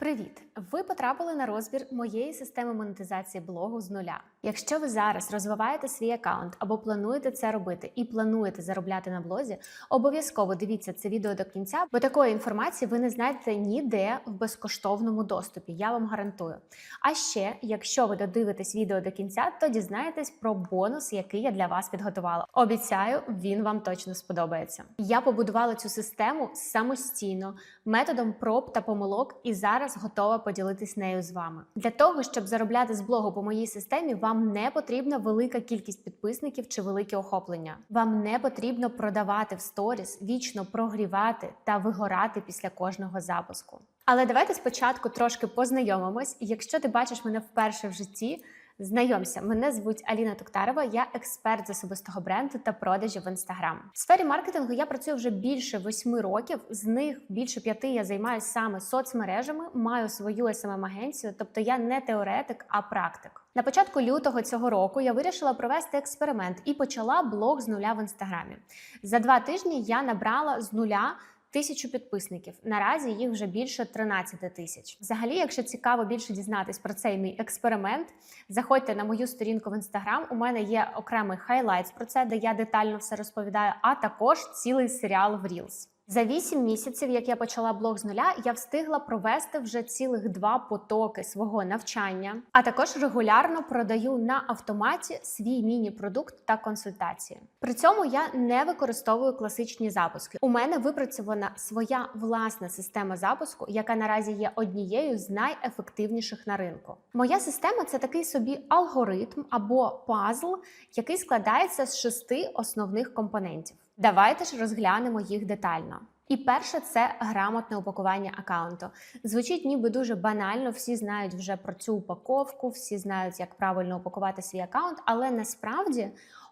Привіт! Ви потрапили на розбір моєї системи монетизації блогу з нуля. Якщо ви зараз розвиваєте свій аккаунт або плануєте це робити і плануєте заробляти на блозі, обов'язково дивіться це відео до кінця, бо такої інформації ви не знайдете ніде в безкоштовному доступі. Я вам гарантую. А ще, якщо ви додивитесь відео до кінця, то дізнаєтесь про бонус, який я для вас підготувала. Обіцяю, він вам точно сподобається. Я побудувала цю систему самостійно методом проб та помилок, і зараз готова поділитись нею з вами. Для того щоб заробляти з блогу по моїй системі, вам не потрібна велика кількість підписників чи велике охоплення. Вам не потрібно продавати в сторіс, вічно прогрівати та вигорати після кожного запуску. Але давайте спочатку трошки познайомимось. Якщо ти бачиш мене вперше в житті. Знайомся, мене звуть Аліна Токтарова, я експерт з особистого бренду та продажів в інстаграм. В сфері маркетингу я працюю вже більше восьми років. З них більше п'яти я займаюся саме соцмережами, маю свою smm агенцію тобто я не теоретик, а практик. На початку лютого цього року я вирішила провести експеримент і почала блог з нуля в інстаграмі. За два тижні я набрала з нуля. Тисячу підписників наразі їх вже більше 13 тисяч. Взагалі, якщо цікаво більше дізнатись про цей мій експеримент, заходьте на мою сторінку в інстаграм. У мене є окремий хайлайтс про це, де я детально все розповідаю, а також цілий серіал в Reels. За 8 місяців, як я почала блог з нуля, я встигла провести вже цілих два потоки свого навчання, а також регулярно продаю на автоматі свій міні-продукт та консультації. При цьому я не використовую класичні запуски. У мене випрацьована своя власна система запуску, яка наразі є однією з найефективніших на ринку. Моя система це такий собі алгоритм або пазл, який складається з шести основних компонентів. Давайте ж розглянемо їх детально. І перше це грамотне упакування аккаунту. Звучить ніби дуже банально, всі знають вже про цю упаковку, всі знають, як правильно упакувати свій аккаунт, але насправді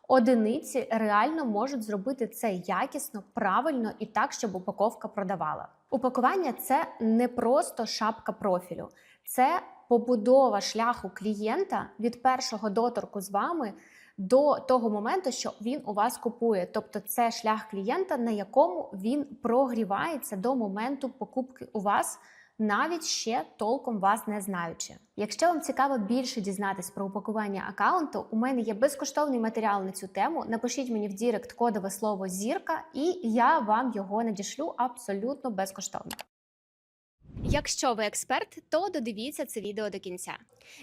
одиниці реально можуть зробити це якісно, правильно і так, щоб упаковка продавала. Упакування це не просто шапка профілю, це побудова шляху клієнта від першого доторку з вами до того моменту, що він у вас купує. Тобто це шлях клієнта, на якому він прогрівається до моменту покупки у вас. Навіть ще толком вас не знаючи. Якщо вам цікаво більше дізнатись про упакування аккаунту, у мене є безкоштовний матеріал на цю тему. Напишіть мені в Дірект кодове слово зірка, і я вам його надішлю абсолютно безкоштовно. Якщо ви експерт, то додивіться це відео до кінця.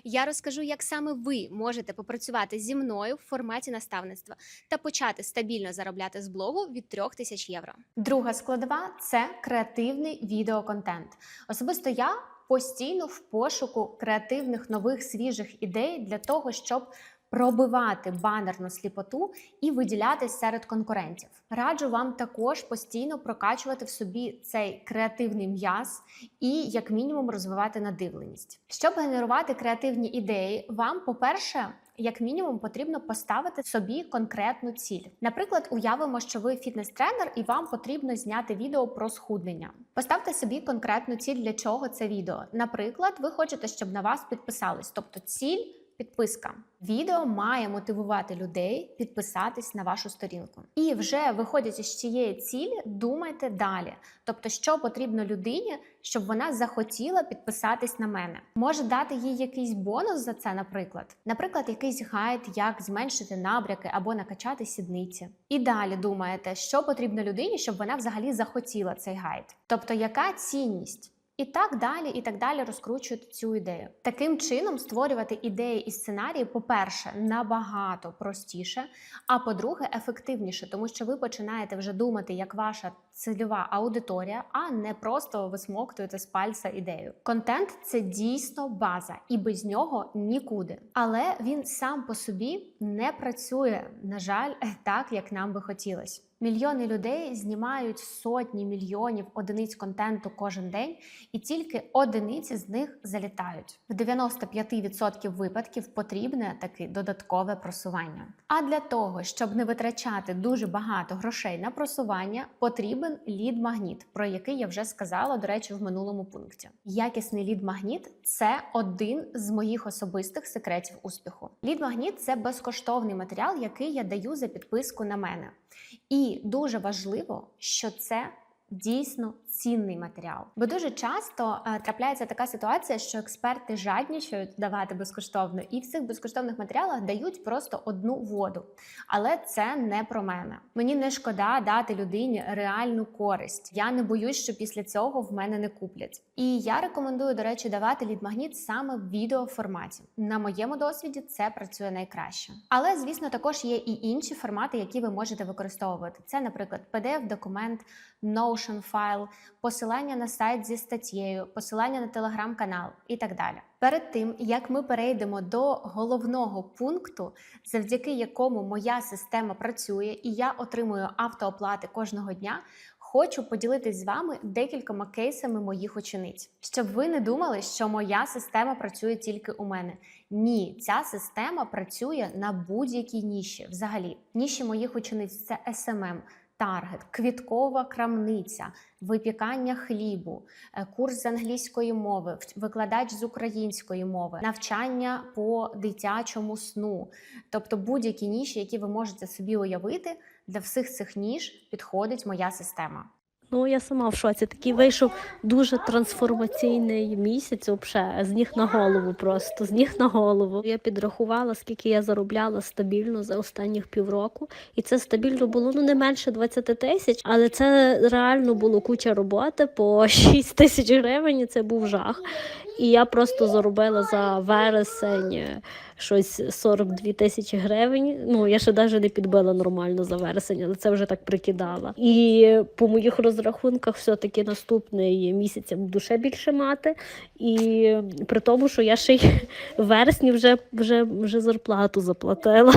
Я розкажу, як саме ви можете попрацювати зі мною в форматі наставництва та почати стабільно заробляти з блогу від 3000 євро. Друга складова це креативний відеоконтент. Особисто я. Постійно в пошуку креативних нових свіжих ідей для того, щоб пробивати банерну сліпоту і виділятись серед конкурентів. Раджу вам також постійно прокачувати в собі цей креативний м'яз і, як мінімум, розвивати надивленість. Щоб генерувати креативні ідеї, вам, по-перше, як мінімум, потрібно поставити собі конкретну ціль. Наприклад, уявимо, що ви фітнес-тренер і вам потрібно зняти відео про схуднення. Поставте собі конкретну ціль, для чого це відео. Наприклад, ви хочете, щоб на вас підписались, тобто ціль. Підписка відео має мотивувати людей підписатись на вашу сторінку. І вже виходячи з цієї цілі, думайте далі. Тобто, що потрібно людині, щоб вона захотіла підписатись на мене. Може дати їй якийсь бонус за це, наприклад, наприклад, якийсь гайд, як зменшити набряки або накачати сідниці. І далі думаєте, що потрібно людині, щоб вона взагалі захотіла цей гайд. Тобто, яка цінність? І так далі, і так далі розкручують цю ідею. Таким чином створювати ідеї і сценарії, по-перше, набагато простіше, а по-друге, ефективніше, тому що ви починаєте вже думати, як ваша цільова аудиторія, а не просто висмоктуєте з пальця ідею. Контент це дійсно база, і без нього нікуди. Але він сам по собі не працює, на жаль, так як нам би хотілося. Мільйони людей знімають сотні мільйонів одиниць контенту кожен день, і тільки одиниці з них залітають. В 95% випадків потрібне таке додаткове просування. А для того, щоб не витрачати дуже багато грошей на просування, потрібен лід-магніт, про який я вже сказала, до речі, в минулому пункті. Якісний лід-магніт це один з моїх особистих секретів успіху. Лід-магніт це безкоштовний матеріал, який я даю за підписку на мене. І дуже важливо, що це дійсно цінний матеріал. Бо дуже часто е, трапляється така ситуація, що експерти жаднічають давати безкоштовно, і в цих безкоштовних матеріалах дають просто одну воду. Але це не про мене. Мені не шкода дати людині реальну користь. Я не боюсь, що після цього в мене не куплять. І я рекомендую, до речі, давати лід-магніт саме в відеоформаті. На моєму досвіді це працює найкраще. Але, звісно, також є і інші формати, які ви можете використовувати. Це, наприклад, PDF-документ, Notion файл, посилання на сайт зі статтєю, посилання на телеграм-канал і так далі. Перед тим як ми перейдемо до головного пункту, завдяки якому моя система працює і я отримую автооплати кожного дня. Хочу поділитись з вами декількома кейсами моїх учениць, щоб ви не думали, що моя система працює тільки у мене. Ні, ця система працює на будь-якій ніші. Взагалі, ніші моїх учениць це SMM, таргет, квіткова крамниця, випікання хлібу, е, курс з англійської мови, викладач з української мови, навчання по дитячому сну, тобто будь-які ніші, які ви можете собі уявити, для всіх цих ніж підходить моя система. Ну, я сама в шоці. Такий вийшов дуже трансформаційний місяць, взагалі, з ніг на голову просто, з ніг на голову. Я підрахувала, скільки я заробляла стабільно за останніх півроку. І це стабільно було ну не менше 20 тисяч, але це реально було куча роботи по 6 тисяч гривень. і Це був жах. І я просто заробила за вересень е, щось 42 тисячі гривень. Ну я ще навіть не підбила нормально за вересень, але це вже так прикидала. І по моїх розрахунках, все-таки наступний місяць я буду ще більше мати. І при тому, що я ще й вересні вже, вже, вже зарплату заплатила.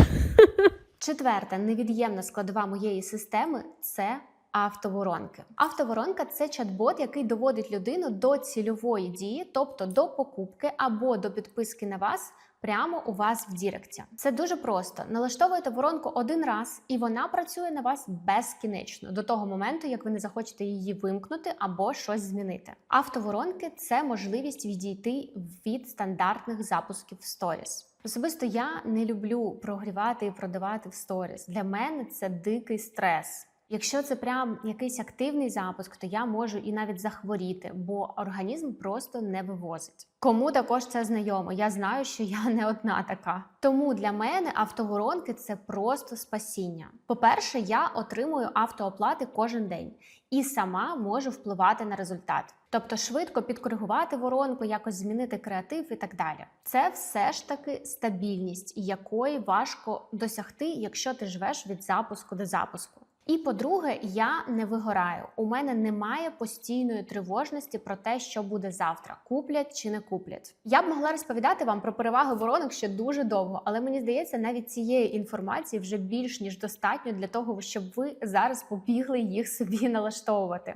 Четверта невід'ємна складова моєї системи це автоворонки. Автоворонка це чат-бот, який доводить людину до цільової дії, тобто до покупки або до підписки на вас. Прямо у вас в Діректі. Це дуже просто. Налаштовуєте воронку один раз, і вона працює на вас безкінечно до того моменту, як ви не захочете її вимкнути або щось змінити. Автоворонки це можливість відійти від стандартних запусків в сторіс. Особисто я не люблю прогрівати і продавати в сторіс. Для мене це дикий стрес. Якщо це прям якийсь активний запуск, то я можу і навіть захворіти, бо організм просто не вивозить. Кому також це знайомо? Я знаю, що я не одна така. Тому для мене автоворонки це просто спасіння. По-перше, я отримую автооплати кожен день і сама можу впливати на результат. Тобто швидко підкоригувати воронку, якось змінити креатив і так далі. Це все ж таки стабільність, якої важко досягти, якщо ти живеш від запуску до запуску. І по-друге, я не вигораю. У мене немає постійної тривожності про те, що буде завтра, куплять чи не куплять. Я б могла розповідати вам про переваги воронок ще дуже довго, але мені здається, навіть цієї інформації вже більш ніж достатньо для того, щоб ви зараз побігли їх собі налаштовувати.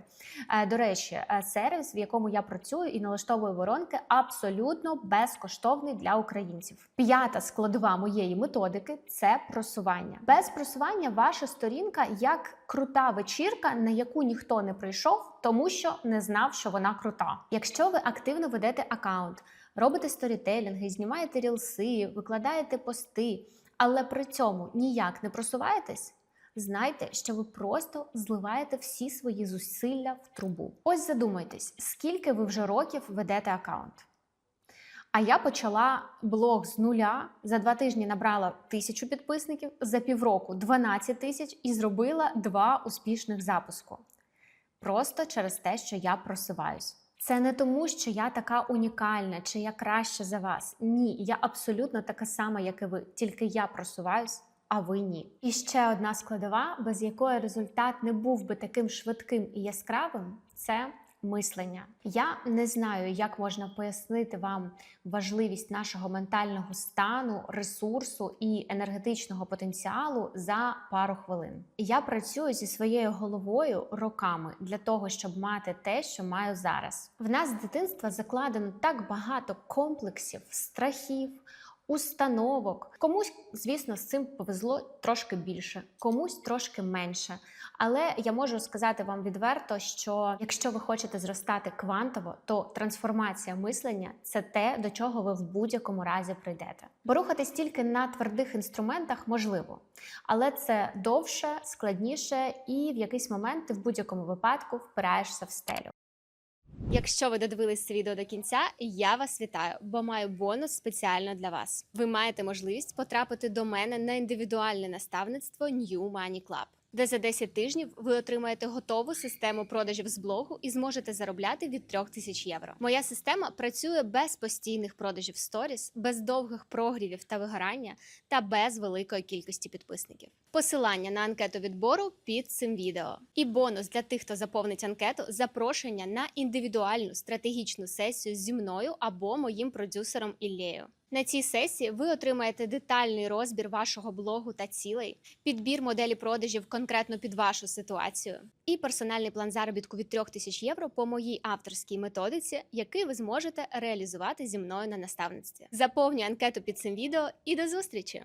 Е, До речі, е, сервіс, в якому я працюю і налаштовую воронки, абсолютно безкоштовний для українців. П'ята складова моєї методики це просування. Без просування ваша сторінка як крута вечірка, на яку ніхто не прийшов, тому що не знав, що вона крута. Якщо ви активно ведете аккаунт, робите сторітелінги, знімаєте рілси, викладаєте пости, але при цьому ніяк не просуваєтесь. Знайте, що ви просто зливаєте всі свої зусилля в трубу. Ось задумайтесь, скільки ви вже років ведете аккаунт. А я почала блог з нуля. За два тижні набрала тисячу підписників, за півроку 12 тисяч і зробила два успішних запуску. Просто через те, що я просуваюсь. Це не тому, що я така унікальна чи я краща за вас. Ні, я абсолютно така сама, як і ви, тільки я просуваюсь, а ви ні. І ще одна складова, без якої результат не був би таким швидким і яскравим, це мислення. Я не знаю, як можна пояснити вам важливість нашого ментального стану, ресурсу і енергетичного потенціалу за пару хвилин. Я працюю зі своєю головою роками для того, щоб мати те, що маю зараз. В нас з дитинства закладено так багато комплексів, страхів. Установок. Комусь, звісно, з цим повезло трошки більше, комусь трошки менше. Але я можу сказати вам відверто, що якщо ви хочете зростати квантово, то трансформація мислення це те, до чого ви в будь-якому разі прийдете. Бо рухатись тільки на твердих інструментах можливо, але це довше, складніше, і в якийсь момент ти в будь-якому випадку впираєшся в стелю. Якщо ви додивились це відео до кінця, я вас вітаю, бо маю бонус спеціально для вас. Ви маєте можливість потрапити до мене на індивідуальне наставництво New Money Club, де за 10 тижнів ви отримаєте готову систему продажів з блогу і зможете заробляти від 3000 євро. Моя система працює без постійних продажів сторіс, без довгих прогрівів та вигорання та без великої кількості підписників. Посилання на анкету відбору під цим відео. І бонус для тих, хто заповнить анкету, запрошення на індивідуальну стратегічну сесію зі мною або моїм продюсером Іллею. На цій сесії ви отримаєте детальний розбір вашого блогу та цілей, підбір моделі продажів конкретно під вашу ситуацію, і персональний план заробітку від 3000 євро по моїй авторській методиці, який ви зможете реалізувати зі мною на наставництві. Заповнюй анкету під цим відео і до зустрічі!